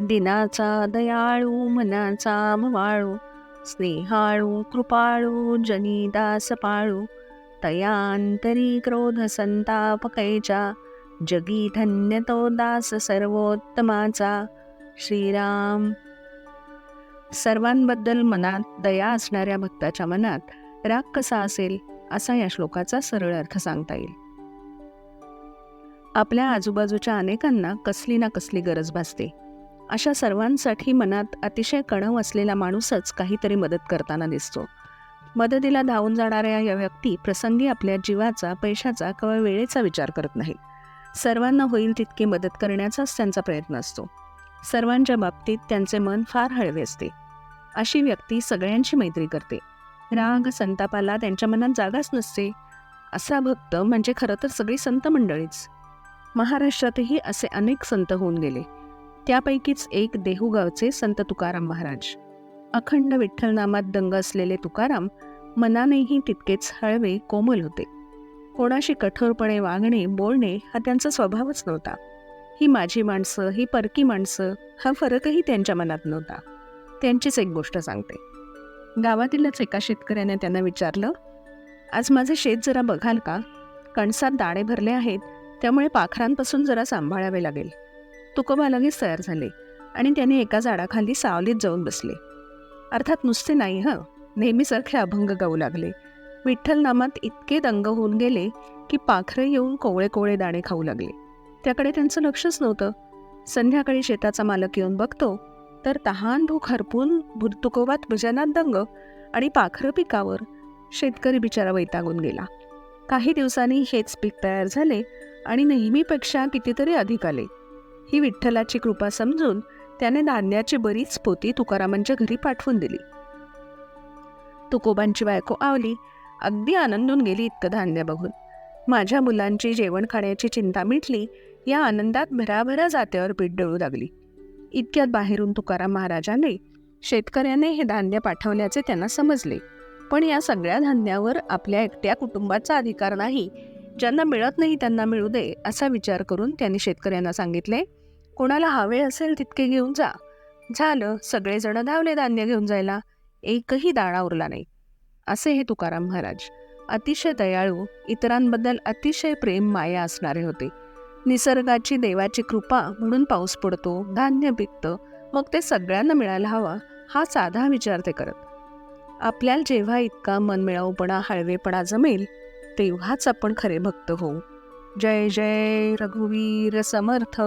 दिनाचा दयाळू मनाचा मवाळू स्नेहाळू कृपाळू जनी दास पाळू तयांतरी क्रोध संताप कैचा जगी धन्य तो दास सर्वोत्तमाचा. श्रीराम. सर्वांबद्दल मनात दया असणाऱ्या भक्ताच्या मनात राग कसा असेल असा या श्लोकाचा सरळ अर्थ सांगता येईल. आपल्या आजूबाजूच्या अनेकांना कसली ना कसली गरज भासते. अशा सर्वांसाठी मनात अतिशय कणव असलेला माणूसच काहीतरी मदत करताना दिसतो. मदतीला धावून जाणाऱ्या या व्यक्ती प्रसंगी आपल्या जीवाचा पैशाचा किंवा वेळेचा विचार करत नाहीत सर्वांना होईल तितकी मदत करण्याचाच त्यांचा प्रयत्न असतो. सर्वांच्या बाबतीत त्यांचे मन फार हळवे असते. अशी व्यक्ती सगळ्यांची मैत्री करते. राग संतापाला त्यांच्या मनात जागाच नसते. असा भक्त म्हणजे खरं तर सगळी संत मंडळीच. महाराष्ट्रातही असे अनेक संत होऊन गेले. त्यापैकीच एक देहूगावचे संत तुकाराम महाराज. अखंड विठ्ठलनामात दंग असलेले तुकाराम मनानेही तितकेच हळवे कोमल होते. कोणाशी कठोरपणे वागणे बोलणे हा त्यांचा स्वभावच नव्हता. ही माझी माणसं ही परकी माणसं हा फरकही त्यांच्या मनात नव्हता. त्यांचीच एक गोष्ट सांगते. गावातीलच एका शेतकऱ्याने त्यांना विचारलं आज माझे शेत जरा बघाल का? कणसात दाणे भरले आहेत त्यामुळे पाखरांपासून जरा सांभाळावे लागेल. तुकोबा लगेच तयार झाले आणि त्याने एका झाडाखाली सावलीत जाऊन बसले. अर्थात नुसते नाही हं? नेहमीसारखे अभंग गाऊ लागले. विठ्ठल नामात इतके दंग होऊन गेले की पाखरे येऊन कोवळे कोवळे दाणे खाऊ लागले. त्याकडे त्यांचं लक्षच नव्हतं. संध्याकाळी शेताचा मालक येऊन बघतो तर तहान भूक हरपून भु- तुकोबात भजनात दंग आणि पाखरं पिकावर शेतकरी बिचारा वैतागून गेला. काही दिवसांनी हेच पीक तयार झाले आणि नेहमीपेक्षा कितीतरी अधिक आले. ही विठ्ठलाची कृपा समजून त्याने धान्याची बरीच पोती तुकारामांच्या घरी पाठवून दिली. तुकोबांची बायको आवली अगदी आनंदून गेली इतकं धान्य बघून. माझ्या मुलांची जेवण खाण्याची चिंता मिटली या आनंदात भराभरा जात्यावर पीठ डळू लागली. इतक्यात बाहेरून तुकाराम महाराजांनी शेतकऱ्याने हे धान्य पाठवल्याचे त्यांना समजले. पण या सगळ्या धान्यावर आपल्या एकट्या कुटुंबाचा अधिकार नाही ज्यांना मिळत नाही त्यांना मिळू दे असा विचार करून त्यांनी शेतकऱ्यांना सांगितले कोणाला हवे असेल तितके घेऊन जा. झालं सगळेजण धावले धान्य घेऊन जायला. एकही दाणा उरला नाही. असे हे तुकाराम महाराज. अतिशय दयाळू इतरांबद्दल अतिशय प्रेम माया असणारे होते. निसर्गाची देवाची कृपा म्हणून पाऊस पडतो धान्य पिकतं मग ते सगळ्यांना मिळायला हवा हा साधा विचार ते करत. आपल्याला जेव्हा इतका मनमिळाऊपणा हळवेपणा जमेल तेव्हाच आपण खरे भक्त होऊ. जय जय रघुवीर समर्थ.